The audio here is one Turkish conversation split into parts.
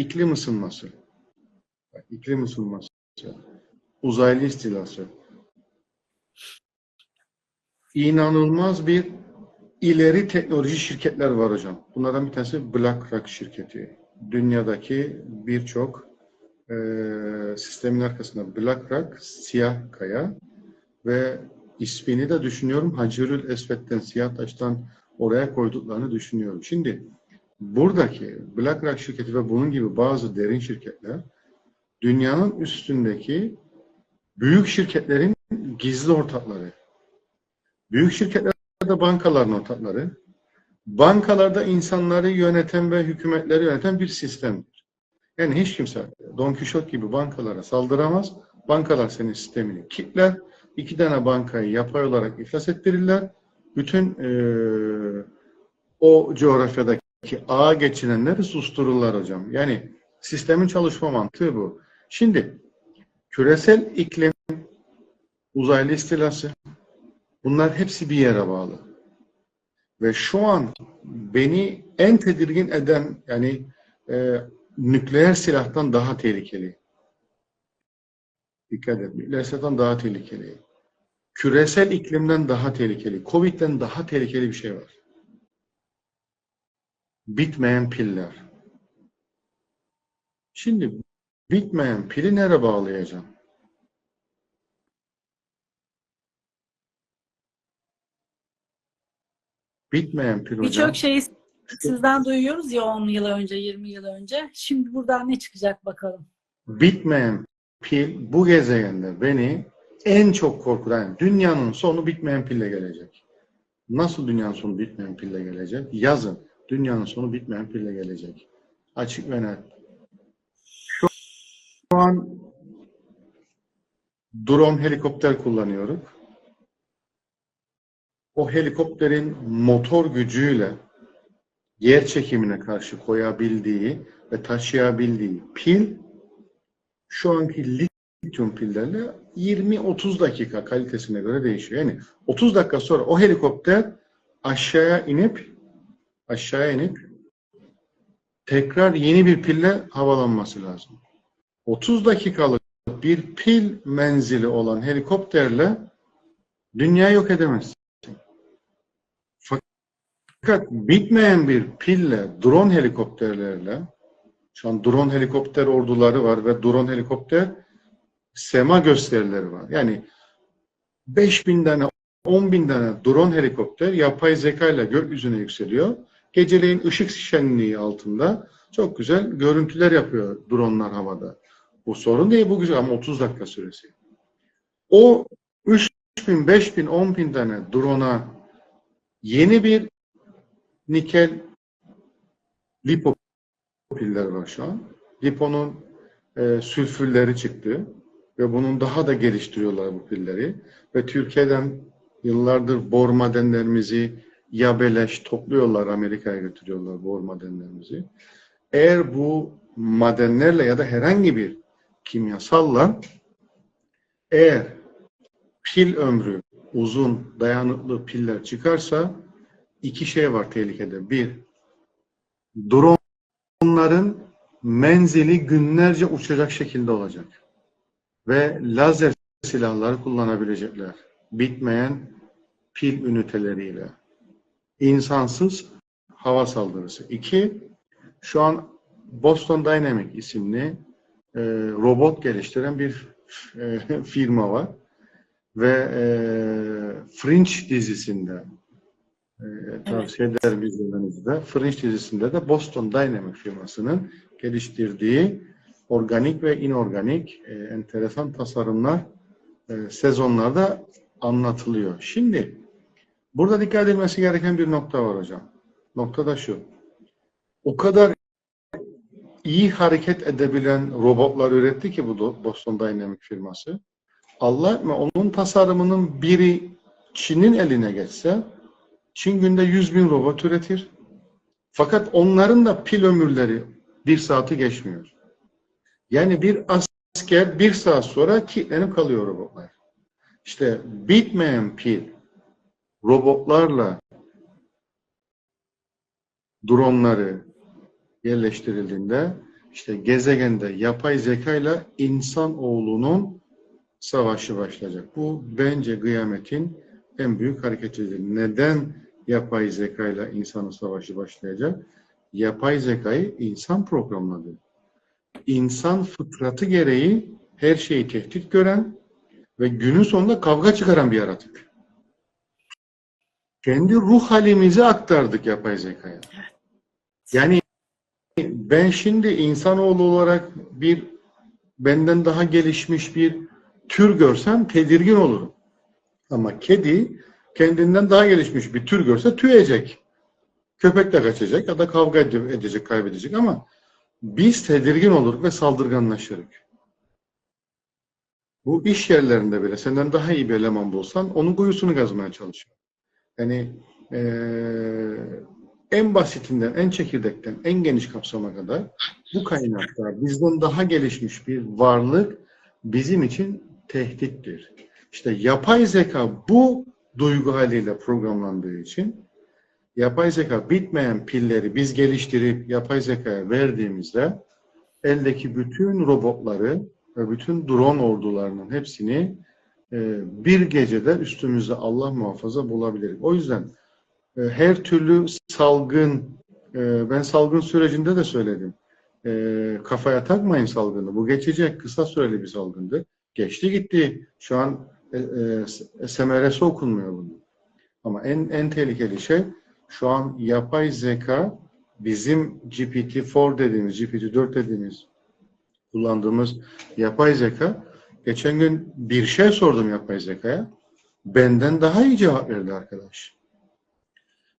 iklim ısınması, iklim ısınması, uzaylı istilası, inanılmaz bir ileri teknoloji şirketler var hocam. Bunlardan bir tanesi BlackRock şirketi. Dünyadaki birçok e, sistemin arkasında BlackRock, siyah kaya ve ismini de düşünüyorum Hacerül Esved'den, siyah taştan oraya koyduklarını düşünüyorum. Şimdi buradaki BlackRock şirketi ve bunun gibi bazı derin şirketler dünyanın üstündeki büyük şirketlerin gizli ortakları. Büyük şirketler de bankaların ortakları. Bankalarda insanları yöneten ve hükümetleri yöneten bir sistemdir. Yani hiç kimse Don Quixote gibi bankalara saldıramaz. Bankalar senin sistemini kilitler. İki tane bankayı yapay olarak iflas ettirirler. Bütün eee, o coğrafyadaki ağa geçinenleri sustururlar hocam. Yani sistemin çalışma mantığı bu. Şimdi küresel iklim, uzaylı istilası bunlar hepsi bir yere bağlı. Ve şu an beni en tedirgin eden yani e, nükleer silahtan daha tehlikeli. Dikkat et. Nükleer silahtan daha tehlikeli. Küresel iklimden daha tehlikeli. Covid'den daha tehlikeli bir şey var. Bitmeyen piller. Şimdi bitmeyen pili nereye bağlayacağım? Bitmeyen pil hocam. Birçok şeyi sizden duyuyoruz ya 10 yıl önce, 20 yıl önce. Şimdi buradan ne çıkacak bakalım. bitmeyen pil bu gezegende beni en çok korkutan yani dünyanın sonu bitmeyen pille gelecek. Nasıl dünyanın sonu bitmeyen pille gelecek? Yazın dünyanın sonu bitmeyen pille gelecek. Açık ve net. Şu an drone helikopter kullanıyoruz. O helikopterin motor gücüyle yer çekimine karşı koyabildiği ve taşıyabildiği pil şu anki lityum pillerle 20-30 dakika kalitesine göre değişiyor. Yani 30 dakika sonra o helikopter aşağıya inip aşağıya inip tekrar yeni bir pille havalanması lazım. 30 dakikalık bir pil menzili olan helikopterle dünya yok edemezsin. Fakat bitmeyen bir pille drone helikopterlerle şu an drone helikopter orduları var ve drone helikopter sema gösterileri var. Yani 5000 tane 10 bin tane drone helikopter yapay zeka ile gökyüzüne yükseliyor. Geceleyin ışık şenliği altında çok güzel görüntüler yapıyor dronlar havada. Bu sorun değil bu güzel ama 30 dakika süresi. O 3000, 5000, 10 bin tane drone'a yeni bir nikel lipo piller var şu an. Liponun e, sülfürleri çıktı ve bunun daha da geliştiriyorlar bu pilleri. Ve Türkiye'den yıllardır bor madenlerimizi yabeleş topluyorlar Amerika'ya götürüyorlar bor madenlerimizi. Eğer bu madenlerle ya da herhangi bir kimyasalla eğer pil ömrü uzun dayanıklı piller çıkarsa iki şey var tehlikede. Bir, dronların menzili günlerce uçacak şekilde olacak. Ve lazer silahları kullanabilecekler. Bitmeyen pil üniteleriyle. İnsansız hava saldırısı. İki, şu an Boston Dynamic isimli e, robot geliştiren bir e, firma var. Ve e, Fringe dizisinde e, tavsiye ederim izlemenizi de. Fringe dizisinde de Boston Dynamic firmasının geliştirdiği organik ve inorganik e, enteresan tasarımlar e, sezonlarda anlatılıyor. Şimdi burada dikkat edilmesi gereken bir nokta var hocam. Nokta da şu. O kadar iyi hareket edebilen robotlar üretti ki bu Boston Dynamic firması. Allah ve onun tasarımının biri Çin'in eline geçse Çin günde 100 bin robot üretir. Fakat onların da pil ömürleri bir saati geçmiyor. Yani bir asker bir saat sonra kilitlenip kalıyor robotlar. İşte bitmeyen pil robotlarla dronları yerleştirildiğinde işte gezegende yapay zeka ile insanoğlunun savaşı başlayacak. Bu bence kıyametin en büyük hareketidir. Neden yapay zeka ile insanın savaşı başlayacak? Yapay zekayı insan programladı. İnsan fıtratı gereği her şeyi tehdit gören ve günün sonunda kavga çıkaran bir yaratık. Kendi ruh halimizi aktardık yapay zekaya. Yani ben şimdi insanoğlu olarak bir benden daha gelişmiş bir tür görsem tedirgin olurum. Ama kedi kendinden daha gelişmiş bir tür görse tüyecek. Köpek de kaçacak ya da kavga ede- edecek, kaybedecek ama biz tedirgin oluruz ve saldırganlaşırız. Bu iş yerlerinde bile senden daha iyi bir eleman bulsan onun kuyusunu kazmaya çalışıyor. Yani eee, en basitinden, en çekirdekten, en geniş kapsama kadar bu kaynaklar bizden daha gelişmiş bir varlık bizim için tehdittir. İşte yapay zeka bu duygu haliyle programlandığı için yapay zeka bitmeyen pilleri biz geliştirip yapay zekaya verdiğimizde eldeki bütün robotları ve bütün drone ordularının hepsini e, bir gecede üstümüzde Allah muhafaza bulabiliriz. O yüzden e, her türlü salgın, e, ben salgın sürecinde de söyledim. E, kafaya takmayın salgını. Bu geçecek, kısa süreli bir salgındı. Geçti gitti. Şu an e, e, SMRS okunmuyor bunun. Ama en en tehlikeli şey şu an yapay zeka bizim GPT-4 dediğimiz, GPT-4 dediğimiz kullandığımız yapay zeka geçen gün bir şey sordum yapay zekaya. Benden daha iyi cevap verdi arkadaş.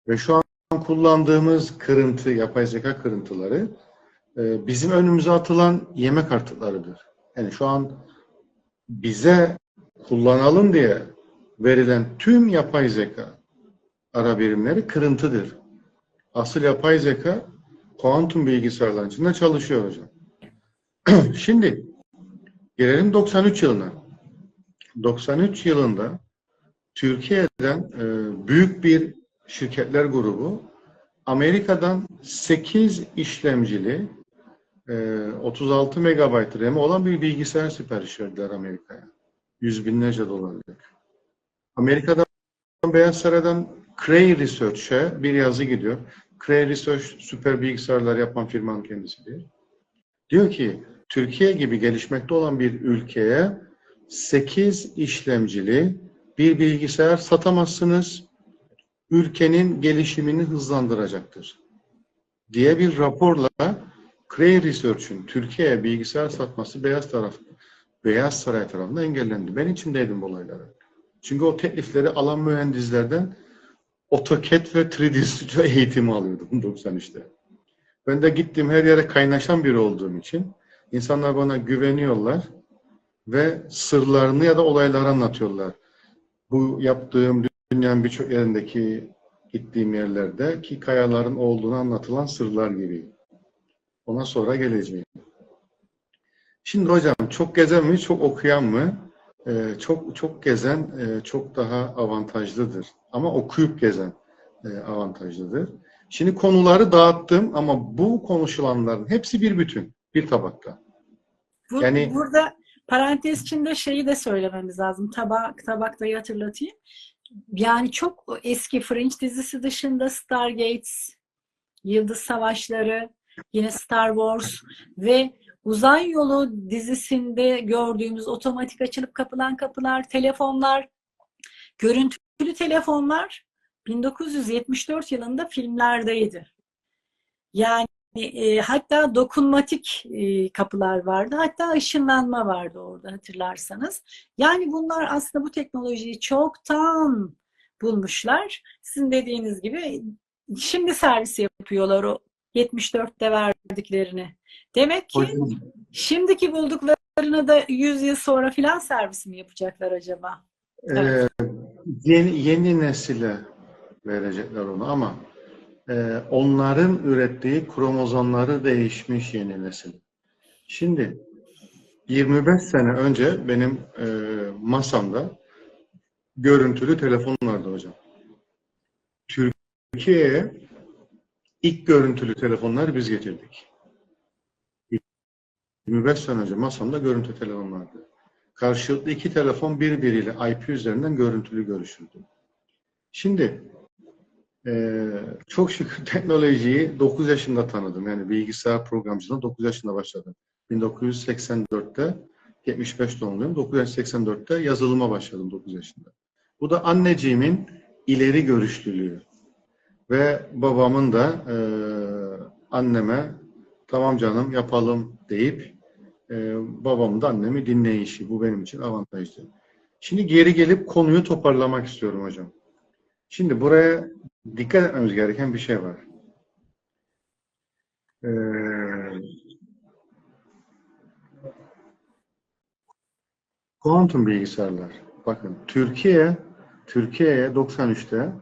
Ve şu an kullandığımız kırıntı, yapay zeka kırıntıları e, bizim önümüze atılan yemek artıklarıdır. Yani şu an bize kullanalım diye verilen tüm yapay zeka ara birimleri kırıntıdır. Asıl yapay zeka kuantum bilgisayarların içinde çalışıyor hocam. Şimdi gelelim 93 yılına. 93 yılında Türkiye'den e, büyük bir şirketler grubu Amerika'dan 8 işlemcili e, 36 megabayt RAM olan bir bilgisayar sipariş verdiler Amerika'ya. Yüz binlerce dolarlık. Amerika'dan Beyaz Saray'dan Cray Research'e bir yazı gidiyor. Cray Research süper bilgisayarlar yapan firmanın kendisidir. Diyor ki Türkiye gibi gelişmekte olan bir ülkeye 8 işlemcili bir bilgisayar satamazsınız. Ülkenin gelişimini hızlandıracaktır. Diye bir raporla Cray Research'ün Türkiye'ye bilgisayar satması Beyaz taraf Beyaz Saray tarafından engellendi. Ben içindeydim bu olaylara. Çünkü o teklifleri alan mühendislerden AutoCAD ve 3D Studio eğitimi alıyordum 93'te. Ben de gittim her yere kaynaşan biri olduğum için insanlar bana güveniyorlar ve sırlarını ya da olayları anlatıyorlar. Bu yaptığım dünyanın birçok yerindeki gittiğim yerlerde ki kayaların olduğunu anlatılan sırlar gibi. Ona sonra geleceğim. Şimdi hocam çok gezen mi, çok okuyan mı? Ee, çok çok gezen e, çok daha avantajlıdır. Ama okuyup gezen e, avantajlıdır. Şimdi konuları dağıttım ama bu konuşulanların hepsi bir bütün, bir tabakta. Bu, Yani- burada parantez içinde şeyi de söylememiz lazım. Tabak, tabaktayı hatırlatayım. Yani çok eski Fringe dizisi dışında Stargates, Yıldız Savaşları, yine Star Wars ve Uzay Yolu dizisinde gördüğümüz otomatik açılıp kapılan kapılar, telefonlar, görüntülü telefonlar 1974 yılında filmlerdeydi. Yani e, hatta dokunmatik e, kapılar vardı. Hatta ışınlanma vardı orada hatırlarsanız. Yani bunlar aslında bu teknolojiyi çoktan bulmuşlar. Sizin dediğiniz gibi şimdi servis yapıyorlar o 74'te verdiklerini. Demek ki Hocam, şimdiki bulduklarını da 100 yıl sonra filan servis mi yapacaklar acaba? e, yeni, yeni nesile verecekler onu ama e, onların ürettiği kromozomları değişmiş yeni nesil. Şimdi 25 sene önce benim e, masamda görüntülü telefon vardı hocam. Türkiye'ye ilk görüntülü telefonları biz getirdik. 25 sene önce masamda görüntü telefon vardı. Karşılıklı iki telefon birbiriyle IP üzerinden görüntülü görüşürdü. Şimdi eee, çok şükür teknolojiyi 9 yaşında tanıdım. Yani bilgisayar programcılığına 9 yaşında başladım. 1984'te 75 doğumluyum. 1984'te yazılıma başladım 9 yaşında. Bu da anneciğimin ileri görüşlülüğü. Ve babamın da eee, anneme tamam canım yapalım deyip eee babamın da annemi dinleyişi. Bu benim için avantajlı. Şimdi geri gelip konuyu toparlamak istiyorum hocam. Şimdi buraya dikkat etmemiz gereken bir şey var. Eee kuantum bilgisayarlar. Bakın Türkiye Türkiye'ye 93'te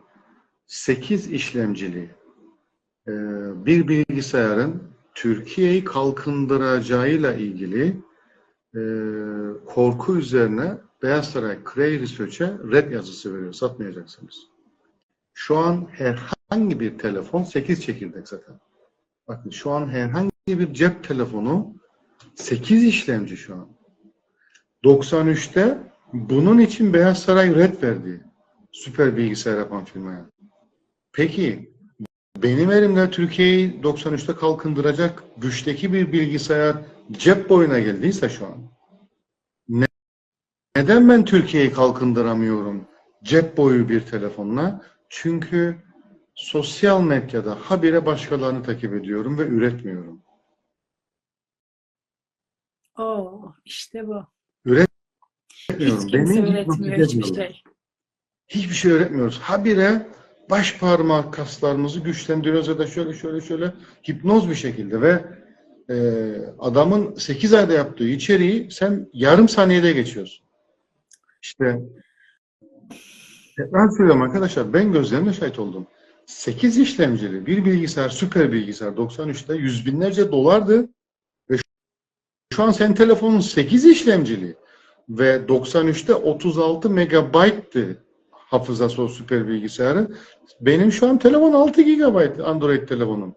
8 işlemcili e, bir bilgisayarın Türkiye'yi kalkındıracağıyla ilgili e, korku üzerine Beyaz Saray Cray Research'e red yazısı veriyor. Satmayacaksınız. Şu an herhangi bir telefon 8 çekirdek zaten. Bakın şu an herhangi bir cep telefonu 8 işlemci şu an. 93'te bunun için Beyaz Saray red verdi. Süper bilgisayar yapan firmaya. Peki benim elimde Türkiye'yi 93'te kalkındıracak güçteki bir bilgisayar cep boyuna geldiyse şu an ne- neden ben Türkiye'yi kalkındıramıyorum cep boyu bir telefonla? Çünkü sosyal medyada habire başkalarını takip ediyorum ve üretmiyorum. Oo, işte bu. Üretmiyorum. Hiç kimse Beni üretmiyor hiçbir şey. Hiçbir şey öğretmiyoruz. Habire baş parmak kaslarımızı güçlendiriyoruz ya da şöyle şöyle şöyle hipnoz bir şekilde ve e, adamın 8 ayda yaptığı içeriği sen yarım saniyede geçiyorsun. İşte tekrar söylüyorum arkadaşlar ben gözlerimle şahit oldum. 8 işlemcili bir bilgisayar, süper bilgisayar 93'te yüz binlerce dolardı ve şu an senin telefonun 8 işlemcili ve 93'te 36 megabayttı hafızası o süper bilgisayarın. Benim şu an telefon 6 GB Android telefonum.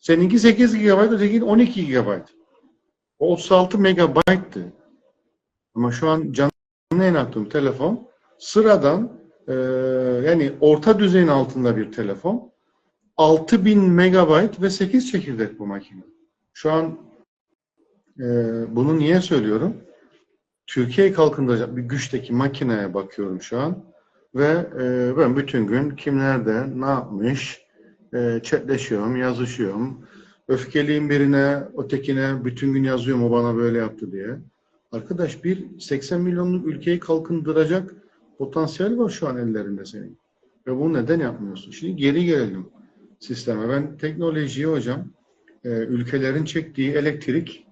Seninki 8 GB, öteki 12 GB. O 36 megabayttı. Ama şu an canlı yayın attığım telefon sıradan e, yani orta düzeyin altında bir telefon. 6000 megabayt ve 8 çekirdek bu makine. Şu an e, bunu niye söylüyorum? Türkiye'yi kalkındıracak bir güçteki makineye bakıyorum şu an. Ve e, ben bütün gün kim nerede, ne yapmış, e, chatleşiyorum, yazışıyorum. Öfkeliyim birine, ötekine bütün gün yazıyorum o bana böyle yaptı diye. Arkadaş bir 80 milyonluk ülkeyi kalkındıracak potansiyel var şu an ellerinde senin. Ve bunu neden yapmıyorsun? Şimdi geri gelelim sisteme. Ben teknolojiyi hocam e, ülkelerin çektiği elektrik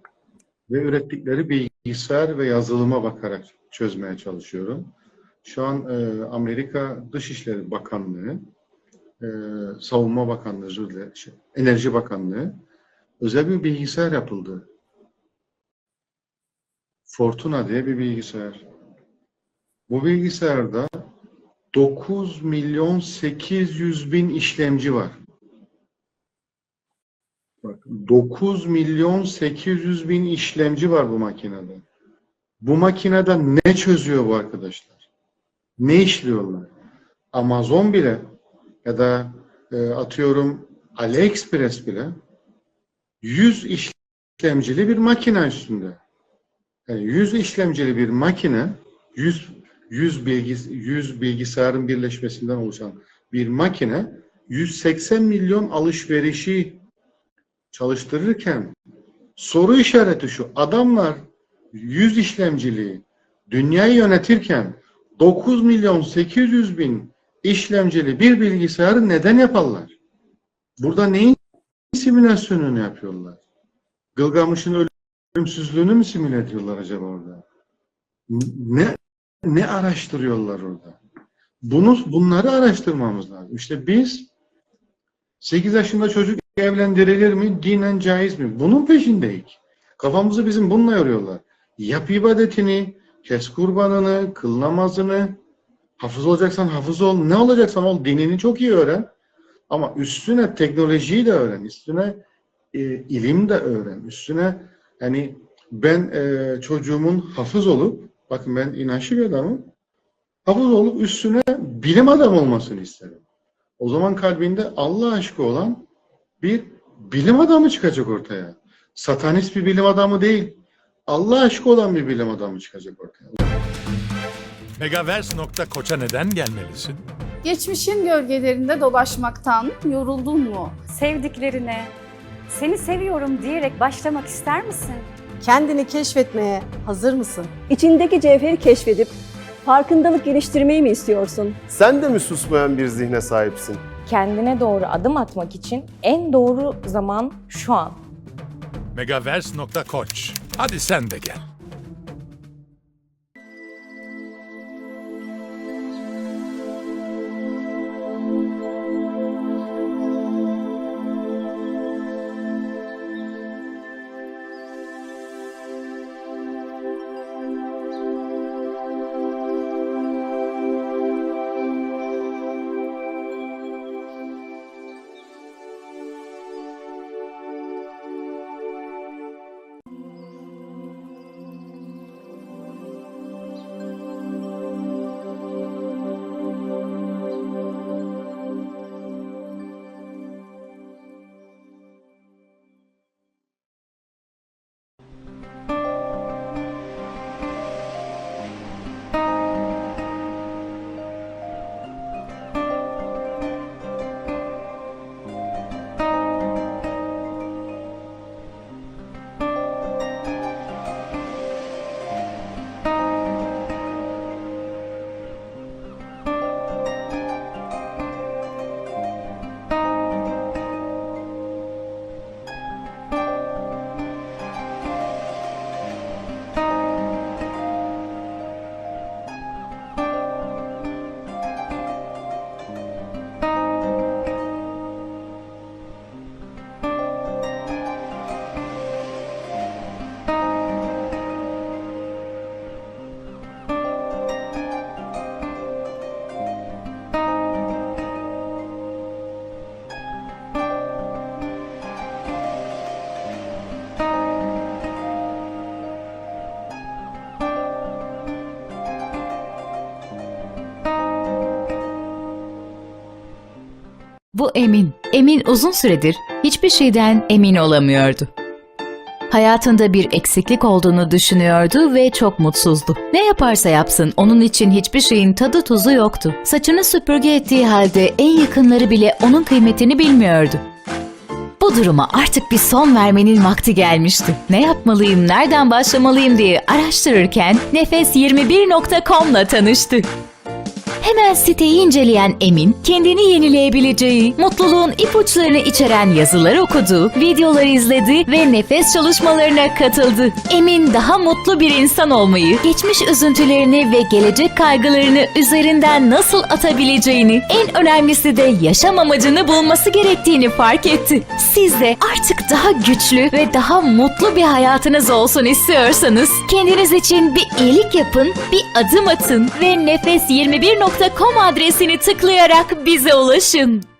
ve ürettikleri bilgisayar ve yazılıma bakarak çözmeye çalışıyorum. Şu an e, Amerika Dışişleri Bakanlığı, e, Savunma Bakanlığı, şey, Enerji Bakanlığı özel bir bilgisayar yapıldı. Fortuna diye bir bilgisayar. Bu bilgisayarda 9 milyon 800 bin işlemci var. Bak, 9 milyon 800 bin işlemci var bu makinede. Bu makinede ne çözüyor bu arkadaşlar? Ne işliyorlar? Amazon bile ya da e, atıyorum AliExpress bile 100 işlemcili bir makine üstünde. Yani 100 işlemcili bir makine 100 100 bilgis 100 bilgisayarın birleşmesinden oluşan bir makine 180 milyon alışverişi çalıştırırken soru işareti şu. Adamlar 100 işlemciliği dünyayı yönetirken 9 milyon 800 bin işlemcili bir bilgisayarı neden yaparlar? Burada neyin simülasyonunu yapıyorlar? Gılgamış'ın ölümsüzlüğünü mü simüle ediyorlar acaba orada? Ne ne araştırıyorlar orada? Bunu bunları araştırmamız lazım. İşte biz 8 yaşında çocuk evlendirilir mi? Dinen caiz mi? Bunun peşindeyiz. Kafamızı bizim bununla yoruyorlar. Yap ibadetini, kes kurbanını, kıl namazını, hafız olacaksan hafız ol, ne olacaksan ol, dinini çok iyi öğren. Ama üstüne teknolojiyi de öğren, üstüne e, ilim de öğren, üstüne hani ben e, çocuğumun hafız olup, bakın ben inançlı bir adamım, hafız olup üstüne bilim adamı olmasını isterim. O zaman kalbinde Allah aşkı olan bir bilim adamı çıkacak ortaya. Satanist bir bilim adamı değil, Allah aşkı olan bir bilim adamı çıkacak ortaya. Megaverse.koç'a neden gelmelisin? Geçmişin gölgelerinde dolaşmaktan yoruldun mu? sevdiklerine seni seviyorum diyerek başlamak ister misin? Kendini keşfetmeye hazır mısın? İçindeki cevheri keşfedip farkındalık geliştirmeyi mi istiyorsun? Sen de mi susmayan bir zihne sahipsin? kendine doğru adım atmak için en doğru zaman şu an. Megaverse.koç. Hadi sen de gel. Bu Emin. Emin uzun süredir hiçbir şeyden emin olamıyordu. Hayatında bir eksiklik olduğunu düşünüyordu ve çok mutsuzdu. Ne yaparsa yapsın onun için hiçbir şeyin tadı tuzu yoktu. Saçını süpürge ettiği halde en yakınları bile onun kıymetini bilmiyordu. Bu duruma artık bir son vermenin vakti gelmişti. Ne yapmalıyım, nereden başlamalıyım diye araştırırken nefes21.com'la tanıştı. Hemen siteyi inceleyen Emin, kendini yenileyebileceği, mutluluğun ipuçlarını içeren yazılar okudu, videoları izledi ve nefes çalışmalarına katıldı. Emin daha mutlu bir insan olmayı, geçmiş üzüntülerini ve gelecek kaygılarını üzerinden nasıl atabileceğini, en önemlisi de yaşam amacını bulması gerektiğini fark etti. Siz de artık daha güçlü ve daha mutlu bir hayatınız olsun istiyorsanız, kendiniz için bir iyilik yapın, bir adım atın ve nefes21.com adresini tıklayarak bize ulaşın.